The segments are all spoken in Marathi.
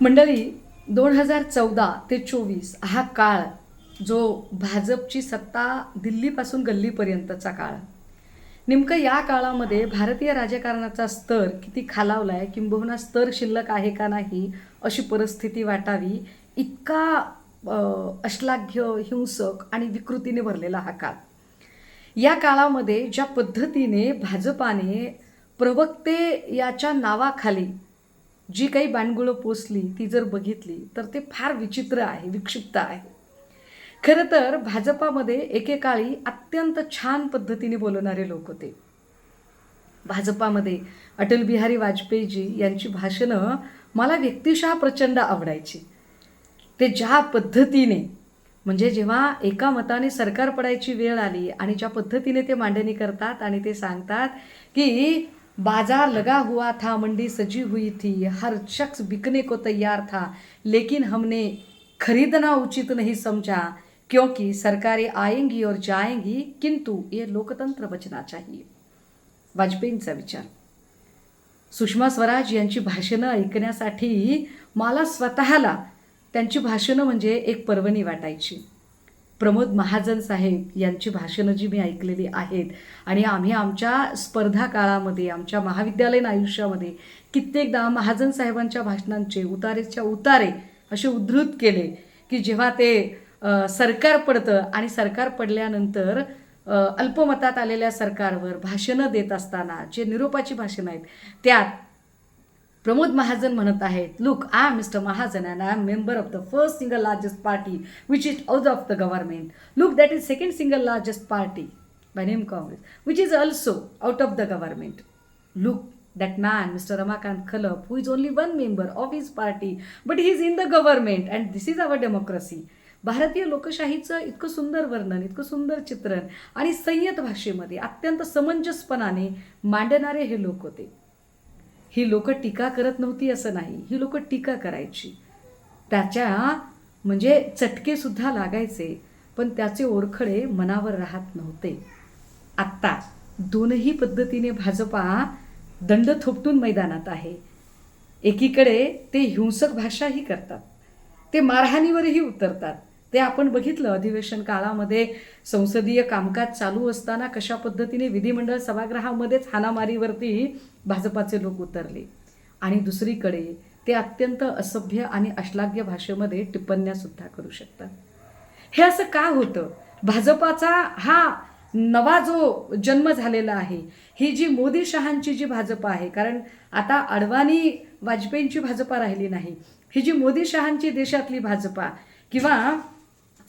मंडळी दोन हजार चौदा ते चोवीस हा काळ जो भाजपची सत्ता दिल्लीपासून गल्लीपर्यंतचा काळ. नेमकं या काळामध्ये भारतीय राजकारणाचा स्तर किती खालावला आहे किंबहुना स्तर शिल्लक आहे का नाही अशी परिस्थिती वाटावी इतका अश्लाघ्य हिंसक आणि विकृतीने भरलेला हा काळ. या काळामध्ये ज्या पद्धतीने भाजपाने प्रवक्ते याच्या नावाखाली जी काही बाणगुळं पोचली ती जर बघितली तर ते फार विचित्र आहे विक्षिप्त आहे. खरं तर भाजपामध्ये एकेकाळी अत्यंत छान पद्धतीने बोलणारे लोक होते. भाजपामध्ये अटल बिहारी वाजपेयीजी यांची भाषणं मला व्यक्तिशः प्रचंड आवडायची. ते ज्या पद्धतीने म्हणजे जेव्हा एका मताने सरकार पडायची वेळ आली आणि ज्या पद्धतीने ते मांडणी करतात आणि ते सांगतात की बाजार लगा हुआ था मंडी सजी हुई थी हर शख्स बिकने को तैयार था लेकिन हमने खरीदना उचित नहीं समझा क्योंकि सरकारें आएंगी और जाएंगी किंतु ये लोकतंत्र बचना चाहिए। वाजपेयींचा विचार। सुषमा स्वराज यांची भाषणं ऐकण्यासाठी मला स्वतःला त्यांची भाषणं म्हणजे एक पर्वणी वाटायची. प्रमोद महाजन साहेब यांची भाषणं जी मी ऐकलेली आहेत आणि आम्ही आमच्या स्पर्धा काळामध्ये आमच्या महाविद्यालयीन आयुष्यामध्ये कित्येकदा महाजन साहेबांच्या भाषणांचे उतारेच्या उतारे असे उद्धृत केले की जेव्हा ते सरकार पडतं आणि सरकार पडल्यानंतर अल्पमतात आलेल्या सरकारवर भाषणं देत असताना जे निरोपाची भाषणं आहेत त्यात प्रमोद महाजन म्हणत आहेत look I am Mr Mahajan and I am member of the first single largest party which is out of the government look that is second single largest party by name Congress which is also out of the government look that man, Mr. Ramakant Khalap, who is only one member of his party, but he is in the government, and this is our democracy. भारतीय लोकशाहीचं इतकं सुंदर वर्णन इतकं सुंदर चित्रण आणि संयत भाषेमध्ये अत्यंत समंजसपणाने मांडणारे हे लोक होते ही लोक टीका करत नव्हती असं नाही. ही लोक टीका करायची. त्याच्या म्हणजे चटकेसुद्धा लागायचे पण त्याचे ओरखडे मनावर राहत नव्हते. आत्ता दोनही पद्धतीने भाजपा दंड थोपटून मैदानात आहे. एकीकडे ते हिंसक भाषाही करतात. ते मारहाणीवरही उतरतात. ते आपण बघितलं अधिवेशन काळामध्ये संसदीय कामकाज चालू असताना कशा पद्धतीने विधिमंडळ सभागृहामध्येच हानामारीवरती भाजपाचे लोक उतरले. आणि दुसरीकडे ते अत्यंत असभ्य आणि अश्लाघ्य भाषेमध्ये टिप्पण्यासुद्धा करू शकतात. हे असं का होतं? भाजपाचा हा नवा जो जन्म झालेला आहे ही जी मोदी शहांची जी भाजपा आहे कारण आता अडवाणी वाजपेयींची भाजपा राहिली नाही ही जी मोदी शहांची देशातली भाजपा किंवा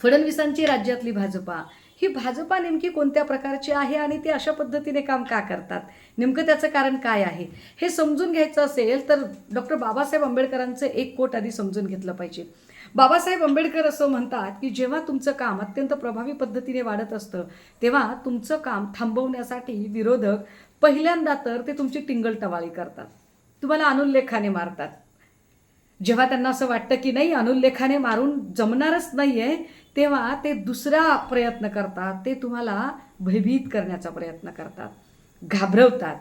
फडणवीसांची राज्यातली भाजपा ही भाजपा नेमकी कोणत्या प्रकारची आहे आणि ते अशा पद्धतीने काम का करतात? नेमकं त्याचं कारण काय आहे? हे समजून घ्यायचं असेल तर डॉक्टर बाबासाहेब आंबेडकरांचं एक कोट आधी समजून घेतलं पाहिजे. बाबासाहेब आंबेडकर असं म्हणतात की जेव्हा तुमचं काम अत्यंत प्रभावी पद्धतीने वाढत असतं तेव्हा तुमचं काम थांबवण्यासाठी विरोधक पहिल्यांदा तर ते तुमची टिंगलटवाळी करतात. तुम्हाला अनुल्लेखाने मारतात. जेव्हा त्यांना असं वाटतं की नाही अनुल्लेखाने मारून जमणारच नाही आहे तेव्हा ते दुसरा प्रयत्न करतात ते तुम्हाला भयभीत करण्याचा प्रयत्न करतात. घाबरवतात.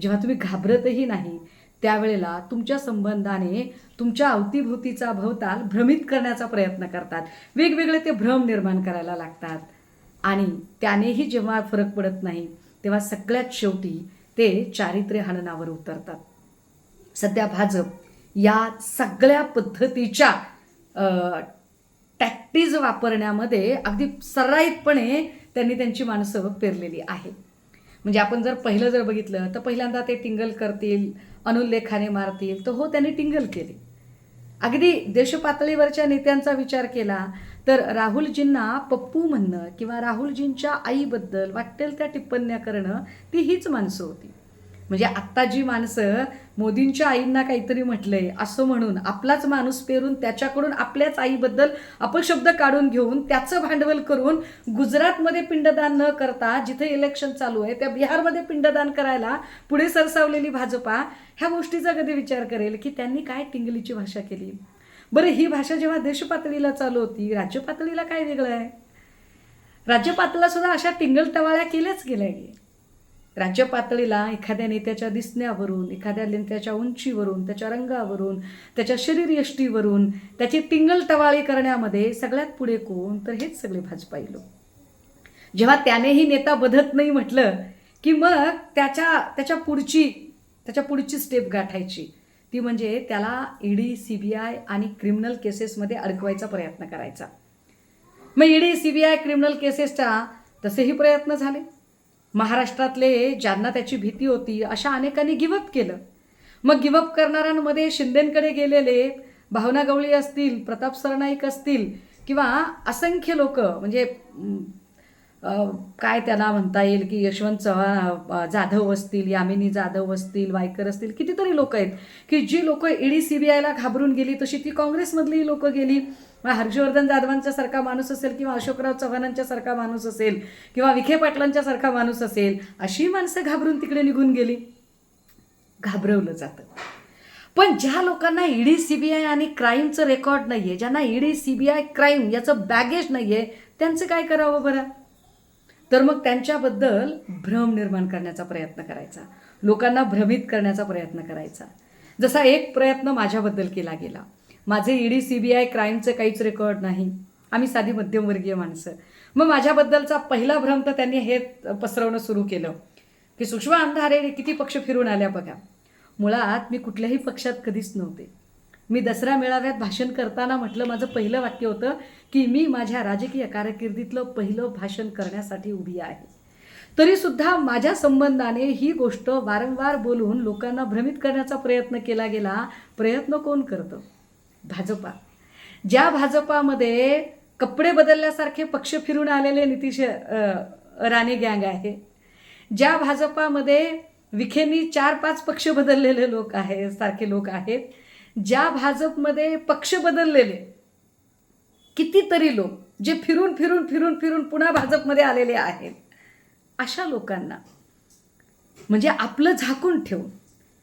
जेव्हा तुम्ही घाबरतही नाही त्यावेळेला तुमच्या संबंधाने तुमच्या अवतीभोवतीचा भवताल भ्रमित करण्याचा प्रयत्न करतात. वेगवेगळे ते भ्रम निर्माण करायला लागतात. आणि त्यानेही जेव्हा फरक पडत नाही तेव्हा सगळ्यात शेवटी ते चारित्र्य हननावर उतरतात. सध्या भाजप या सगळ्या पद्धतीच्या टॅक्टीज वापरण्यामध्ये अगदी सराईतपणे त्यांनी त्यांची माणसं पेरलेली आहे. म्हणजे आपण जर पहिलं जर बघितलं तर पहिल्यांदा ते टिंगल करतील अनुल्लेखाने मारतील तर हो त्यांनी टिंगल केली. अगदी देशपातळीवरच्या नेत्यांचा विचार केला तर राहुलजींना पप्पू म्हणणं किंवा राहुलजींच्या आईबद्दल वाटेल त्या टिप्पण्या करणं ती हीच माणसं होती. म्हणजे आत्ता जी माणसं मोदींच्या आईंना काहीतरी म्हटलंय असं म्हणून आपलाच माणूस पेरून त्याच्याकडून आपल्याच आईबद्दल अपशब्द काढून घेऊन त्याचं भांडवल करून गुजरातमध्ये पिंडदान न करता जिथे इलेक्शन चालू आहे त्या बिहारमध्ये पिंडदान करायला पुढे सरसावलेली भाजपा ह्या गोष्टीचा कधी विचार करेल की त्यांनी काय टिंगलीची भाषा केली? बरं ही भाषा जेव्हा देशपातळीला चालू होती राज्य पातळीला काय वेगळं आहे? राज्य पातळीला सुद्धा अशा टिंगल टवाळ्या केल्याच गेल्या गे राज्य पातळीला एखाद्या नेत्याच्या दिसण्यावरून एखाद्या नेत्याच्या उंचीवरून त्याच्या रंगावरून त्याच्या शरीरयष्टीवरून त्याची टिंगल टवाळी करण्यामध्ये सगळ्यात पुढे कोण? तर हेच सगळे भाजपाई लोक जेव्हा त्यानेही नेता बधत नाही म्हटलं की मग त्याच्या त्याच्या पुढची त्याच्या पुढची स्टेप गाठायची ती म्हणजे त्याला ईडी सी बी आय आणि क्रिमिनल केसेसमध्ये अडकवायचा प्रयत्न करायचा. मग ED C B I criminal केसेसचा तसेही प्रयत्न झाले. महाराष्ट्रातले ज्यांना त्याची भीती होती अशा अनेकांनी गिवअप केलं. मग गिवअप करणाऱ्यांमध्ये शिंदेंकडे गेलेले भावना गवळी असतील प्रताप सरनाईक असतील किंवा असंख्य लोक म्हणजे काय त्याला म्हणता येईल की यशवंत चव्हाण जाधव असतील यामिनी जाधव असतील वायकर असतील कितीतरी लोक आहेत की जी लोक ईडी सी बी आयला घाबरून गेली तशी ती काँग्रेसमधली लोक गेली. मग हर्षवर्धन जाधवांच्या सारखा माणूस असेल किंवा अशोकराव चव्हाणांच्या सारखा माणूस असेल किंवा विखे पाटलांच्या सारखा माणूस असेल अशी माणसं घाबरून तिकडे निघून गेली. घाबरवलं जातं. पण ज्या लोकांना ईडी आय आणि क्राईमचं रेकॉर्ड नाही आहे ज्यांना ईडी आय क्राईम याचं बॅगेज नाही आहे त्यांचं काय करावं बरं? तर मग त्यांच्याबद्दल भ्रम निर्माण करण्याचा प्रयत्न करायचा. लोकांना भ्रमित करण्याचा प्रयत्न करायचा. जसा एक प्रयत्न माझ्याबद्दल केला गेला. माझे ईडी सी बी आय क्राईमचं काहीच रेकॉर्ड नाही. आम्ही साधी मध्यमवर्गीय माणसं. मग माझ्याबद्दलचा पहिला भ्रम तर त्यांनी हे पसरवणं सुरू केलं. की सुषमा अंधारे किती पक्ष फिरून आल्या बघा. मुळात मी कुठल्याही पक्षात कधीच नव्हते. मी दसरा मेळाव्यात भाषण करताना म्हटलं माझं पहिलं वाक्य होतं की मी माझ्या राजकीय कारकिर्दीतलं पहिलं भाषण करण्यासाठी उभी आहे. तरीसुद्धा माझ्या संबंधाने ही गोष्ट वारंवार बोलून लोकांना भ्रमित करण्याचा प्रयत्न केला गेला. प्रयत्न कोण करतं? भाजपा. ज्या भाजपामध्ये कपडे बदलल्यासारखे पक्ष फिरून आलेले नितीश राणे गँग आहे ज्या भाजपामध्ये विखेंनी चार पाच पक्ष बदललेले लोक आहेत सारखे लोक आहेत ज्या भाजपमध्ये पक्ष बदललेले कितीतरी लोक जे फिरून फिरून फिरून फिरून पुन्हा भाजपमध्ये आलेले आहेत अशा लोकांना म्हणजे आपलं झाकून ठेवून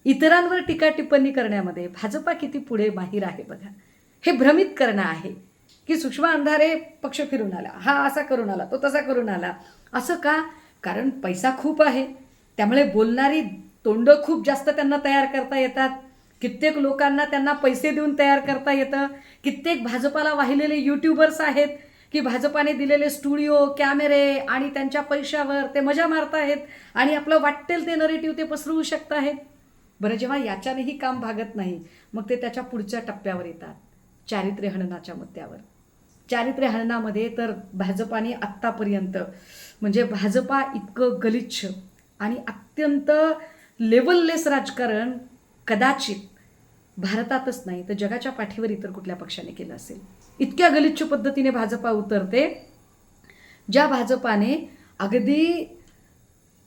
इतरांवर टीका टिप्पणी करण्यामध्ये भाजपा किती पुढे माहीर आहे बघा. हे भ्रमित करणं आहे की सुषमा अंधारे पक्ष फिरून आला हा असा करून आला तो तसा करून आला असं का? कारण पैसा खूप आहे. त्यामुळे बोलणारी तोंडं खूप जास्त त्यांना तयार करता येतात. कित्येक लोकांना त्यांना पैसे देऊन तयार करता येतं. कित्येक भाजपाला वाहिलेले यूट्यूबर्स आहेत की भाजपाने दिलेले स्टुडिओ कॅमेरे आणि त्यांच्या पैशावर ते मजा मारत आहेत आणि आपलं वाटेल ते नरेटिव्ह ते पसरवू शकत आहेत. बरं जेव्हा याच्यानेही काम भागत नाही मग ते त्याच्या पुढच्या टप्प्यावर येतात चारित्र्य हननाच्या मुद्द्यावर. चारित्र्य हननामध्ये तर भाजपाने आत्तापर्यंत म्हणजे भाजपा इतकं गलिच्छ आणि अत्यंत लेवललेस राजकारण कदाचित भारतातच नाही तर जगाच्या पाठीवर इतर कुठल्या पक्षाने केलं असेल? इतक्या गलिच्छ पद्धतीने भाजपा उतरते ज्या भाजपाने अगदी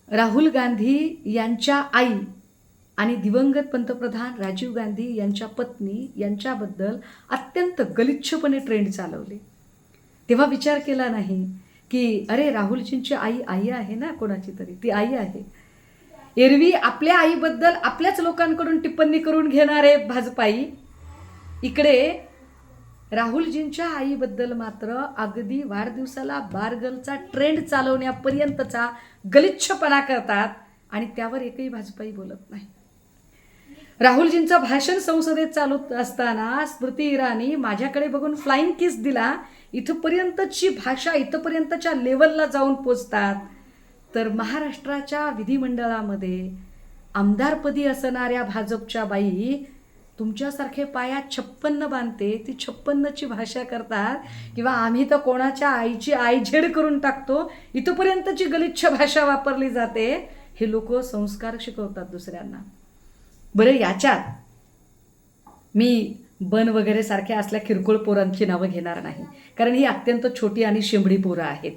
राहुल गांधी यांच्या आई आणि दिवंगत पंतप्रधान राजीव गांधी यांच्या पत्नी यांच्याबद्दल अत्यंत गलिच्छपणे ट्रेंड चालवले. तेव्हा विचार केला नाही की अरे राहुलजींची आई आई आहे ना कोणाची तरी? ती आई आहे. एरवी आपल्या आईबद्दल आपल्याच लोकांकडून टिप्पणी करून घेणारे भाजपाई. इकडे राहुलजींच्या आईबद्दल मात्र अगदी वाढदिवसाला बारगलचा ट्रेंड चालवण्यापर्यंतचा गलिच्छपणा करतात आणि त्यावर एकही भाजपाई बोलत नाही. राहुलजींचं भाषण संसदेत चालू असताना स्मृती इराणी माझ्याकडे बघून फ्लाइंग किस दिला. इथपर्यंतची भाषा इथपर्यंतच्या लेवलला जाऊन पोचतात. तर महाराष्ट्राच्या विधिमंडळामध्ये आमदारपदी असणाऱ्या भाजपच्या बाई तुमच्यासारखे पायात छप्पन्न बांधते ती छप्पन्नची भाषा करतात. किंवा आम्ही तर कोणाच्या आईची आईझेड करून टाकतो इथपर्यंतची गलिच्छ भाषा वापरली जाते. हे लोक संस्कार शिकवतात दुसऱ्यांना. बरं याच्यात मी बन वगैरे सारख्या असल्या किरकोळ पोरांची नावं घेणार नाही. कारण ही अत्यंत छोटी आणि शिंबडी पोरं आहेत.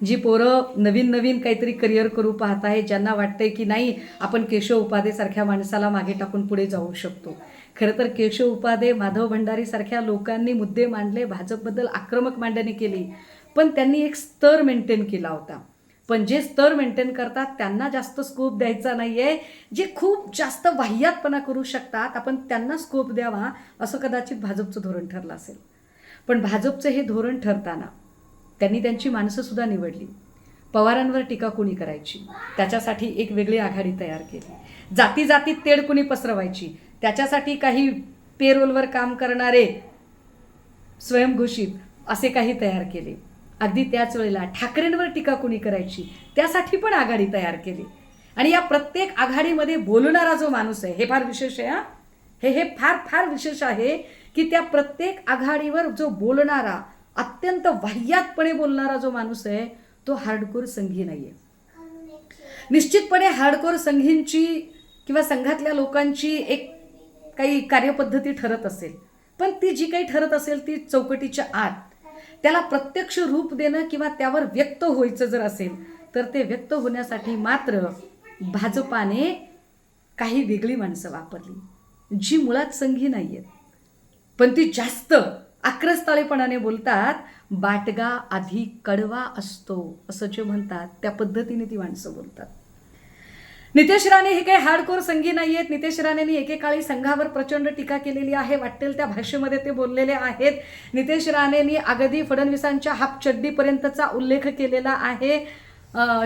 जी पोरं नवीन नवीन काहीतरी करिअर करू पाहत आहे ज्यांना वाटतंय की नाही आपण केशव उपाधेसारख्या माणसाला मागे टाकून पुढे जाऊ शकतो. खरं तर केशव उपाधे माधव भंडारीसारख्या लोकांनी मुद्दे मांडले भाजपबद्दल आक्रमक मांडणी केली पण त्यांनी एक स्तर मेंटेन केला होता. पण जे स्तर मेंटेन करतात त्यांना जास्त स्कोप द्यायचा नाही आहे जे खूप जास्त वाह्यातपणा करू शकतात आपण त्यांना स्कोप द्यावा असं कदाचित भाजपचं धोरण ठरलं असेल. पण भाजपचं हे धोरण ठरताना त्यांनी त्यांची माणसंसुद्धा निवडली. पवारांवर टीका कुणी करायची? त्याच्यासाठी एक वेगळी आघाडी तयार केली. जाती जातीत तेढ कुणी पसरवायची? त्याच्यासाठी काही पेरोलवर काम करणारे स्वयंघोषित असे काही तयार केले. अगदी त्याच वेळेला ठाकरेंवर टीका कुणी करायची? त्यासाठी पण आघाडी तयार केली. आणि या प्रत्येक आघाडीमध्ये बोलणारा जो माणूस आहे हे फार विशेष आहे हे हे फार फार विशेष आहे की त्या प्रत्येक आघाडीवर जो बोलणारा अत्यंत वाह्यातपणे बोलणारा जो माणूस आहे तो हार्डकोर संघी नाहीये. निश्चितपणे हार्डकोर संघींची किंवा संघातल्या लोकांची एक काही कार्यपद्धती ठरत असेल. पण ती जी काही ठरत असेल ती चौकटीच्या आत त्याला प्रत्यक्ष रूप देणं किंवा त्यावर व्यक्त व्हायचं जर असेल तर ते व्यक्त होण्यासाठी मात्र भाजपाने काही वेगळी माणसं वापरली जी मुळात संघी नाही आहेत पण ती जास्त आक्रस्ताळेपणाने बोलतात बाटगा आधी कडवा असतो असं जे म्हणतात त्या पद्धतीने ती माणसं बोलतात. नितेश राणे हे काही हार्डकोर संघी नाही आहेत नितेश राणेंनी एकेकाळी संघावर प्रचंड टीका केलेली आहे. वाटेल त्या भाषेमध्ये ते बोललेले आहेत. नितेश राणेंनी अगदी फडणवीसांच्या हाफ चड्डीपर्यंतचा उल्लेख केलेला आहे.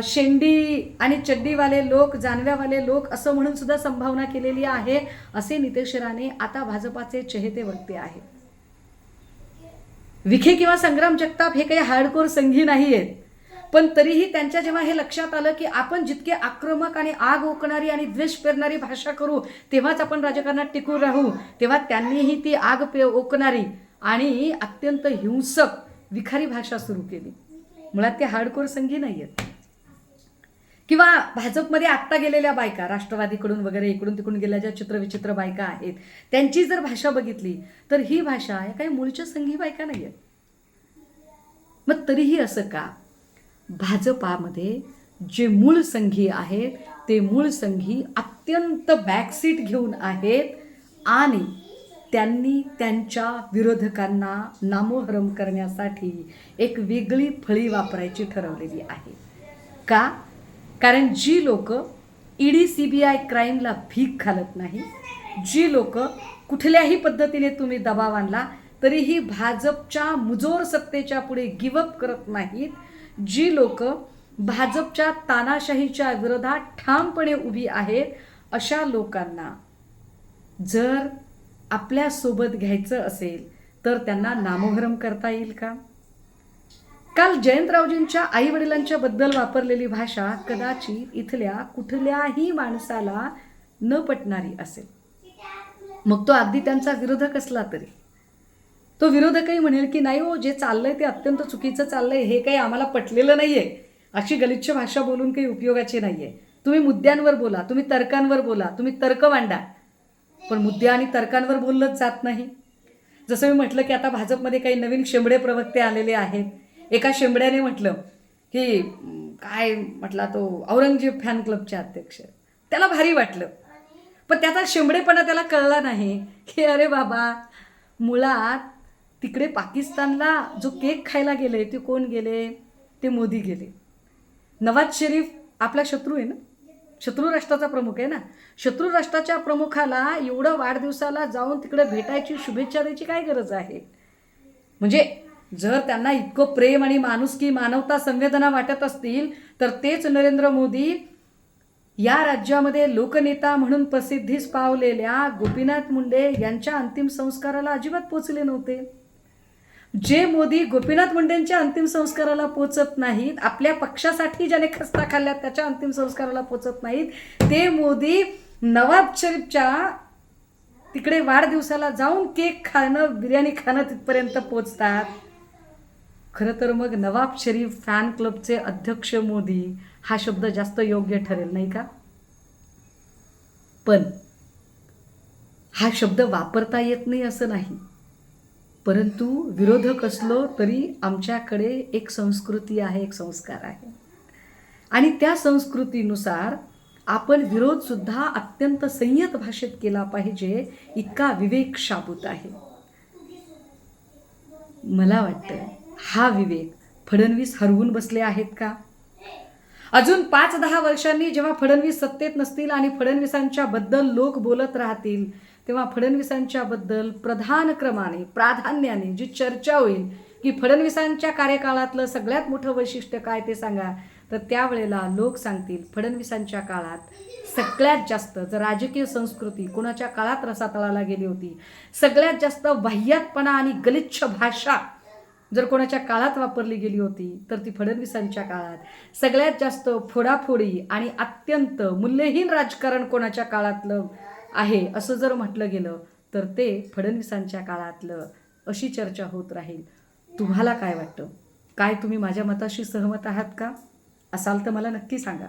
शेंडी आणि चड्डीवाले लोक जानव्यावाले लोक असं म्हणून सुद्धा संभावना केलेली आहे असे नितेश राणे आता भाजपाचे चेहते वक्ते आहेत. विखे किंवा संग्राम जगताप हे काही हार्डकोर संघी नाही आहेत पण तरीही त्यांच्या जेव्हा हे लक्षात आलं की आपण जितके आक्रमक आणि आग ओकणारी आणि द्वेष पेरणारी भाषा करू तेव्हाच आपण राजकारणात टिकून राहू. तेव्हा त्यांनीही ती आग पे ओकणारी आणि अत्यंत हिंसक विखारी भाषा सुरू केली. मुळात ते हार्डकोर संघी नाही आहेत किंवा भाजपमध्ये आत्ता गेलेल्या बायका राष्ट्रवादीकडून वगैरे इकडून तिकडून गेल्या ज्या चित्रविचित्र बायका आहेत त्यांची जर भाषा बघितली तर ही भाषा या काही मूळच्या संघी बायका नाही आहेत मग तरीही असं का? भाजपामध्ये जे मूळ संघी आहेत ते मूळ संघी अत्यंत बॅकसीट घेऊन आहेत आणि त्यांनी त्यांच्या विरोधकांना नामोहरम करण्यासाठी एक वेगळी फळी वापरायची ठरवलेली आहे. का? कारण जी लोक ईडी सी बी आय क्राईमला भीक घालत नाही जी लोक कुठल्याही पद्धतीने तुम्ही दबाव आणला तरीही भाजपच्या मुजोर सत्तेच्या पुढे गिवअप करत नाहीत. जी लोक भाजपच्या तानाशाहीच्या विरोधात ठामपणे उभी आहेत अशा लोकांना जर आपल्यासोबत घ्यायचं असेल तर त्यांना नामोहरम करता येईल का? काल जयंतरावजींच्या आई वडिलांच्या बद्दल वापरलेली भाषा कदाचित इथल्या कुठल्याही माणसाला न पटणारी असेल. मग तो अगदी त्यांचा विरोधक असला तरी. तो विरोधकही म्हणेल की नाही हो जे चाललंय ते अत्यंत चुकीचं चाललंय हे काही आम्हाला पटलेलं नाही आहे अशी गलिच्छ भाषा बोलून काही उपयोगाची नाही आहे तुम्ही मुद्द्यांवर बोला तुम्ही तर्कांवर बोला तुम्ही तर्क मांडा. पण मुद्दे आणि तर्कांवर बोललंच जात नाही. जसं मी म्हटलं की आता भाजपमध्ये काही नवीन शेंबडे प्रवक्ते आलेले आहेत. एका शेंबड्याने म्हटलं की काय? म्हटला तो औरंगजेब फॅन क्लबचे अध्यक्ष. त्याला भारी वाटलं. पण त्याचा शेंबडेपणा त्याला कळला नाही की अरे बाबा मुळात तिकडे पाकिस्तानला जो केक खायला गेले ते कोण गेले? ते मोदी गेले. नवाज शरीफ आपला शत्रू आहे ना? शत्रू राष्ट्राचा प्रमुख आहे ना? शत्रू राष्ट्राच्या प्रमुखाला एवढं वाढदिवसाला जाऊन तिकडे भेटायची शुभेच्छा द्यायची काय गरज आहे? म्हणजे जर त्यांना इतकं प्रेम आणि माणुसकी मानवता संवेदना वाटत असतील तर तेच नरेंद्र मोदी या राज्यामध्ये लोकनेता म्हणून प्रसिद्धीस पावलेल्या गोपीनाथ मुंडे यांच्या अंतिम संस्काराला अजिबात पोचले नव्हते. जे मोदी गोपीनाथ मुंडेंच्या अंतिम संस्काराला पोचत नाहीत आपल्या पक्षासाठी ज्याने खस्ता खाल्ल्या त्याच्या अंतिम संस्काराला पोचत नाहीत ते मोदी नवाब शरीफच्या तिकडे वाढदिवसाला जाऊन केक खाणं बिर्याणी खाणं तिथपर्यंत पोचतात. खरं तर मग नवाब शरीफ फॅन क्लबचे अध्यक्ष मोदी हा शब्द जास्त योग्य ठरेल नाही का? पण हा शब्द वापरता येत नाही असं नाही. परंतु विरोधक असलो तरी आमच्याकडे एक संस्कृती आहे एक संस्कार आहे. आणि त्या संस्कृतीनुसार आपण विरोधसुद्धा अत्यंत संयत भाषेत केला पाहिजे इतका विवेक शाबूत आहे. मला वाटतं हा विवेक फडणवीस हरवून बसले आहेत का? अजून पाच दहा वर्षांनी जेव्हा फडणवीस सत्तेत नसतील आणि फडणवीसांच्या बद्दल लोक बोलत राहतील तेव्हा फडणवीसांच्या बद्दल प्रधान क्रमाने प्राधान्याने जी चर्चा होईल की फडणवीसांच्या कार्यकाळातलं सगळ्यात मोठं वैशिष्ट्य काय ते सांगा. तर त्यावेळेला लोक सांगतील फडणवीसांच्या काळात सगळ्यात जास्त जर राजकीय संस्कृती कोणाच्या काळात रसातळाला गेली होती सगळ्यात जास्त बाह्यातपणा आणि गलिच्छ भाषा जर कोणाच्या काळात वापरली गेली होती तर ती फडणवीसांच्या काळात. सगळ्यात जास्त फोडाफोडी आणि अत्यंत मूल्यहीन राजकारण कोणाच्या काळातलं आहे असं जर म्हटलं गेलं तर ते फडणवीसांच्या काळातलं अशी चर्चा होत राहील. तुम्हाला काय वाटतं? काय तुम्ही माझ्या मताशी सहमत आहात का? असाल तर मला नक्की सांगा.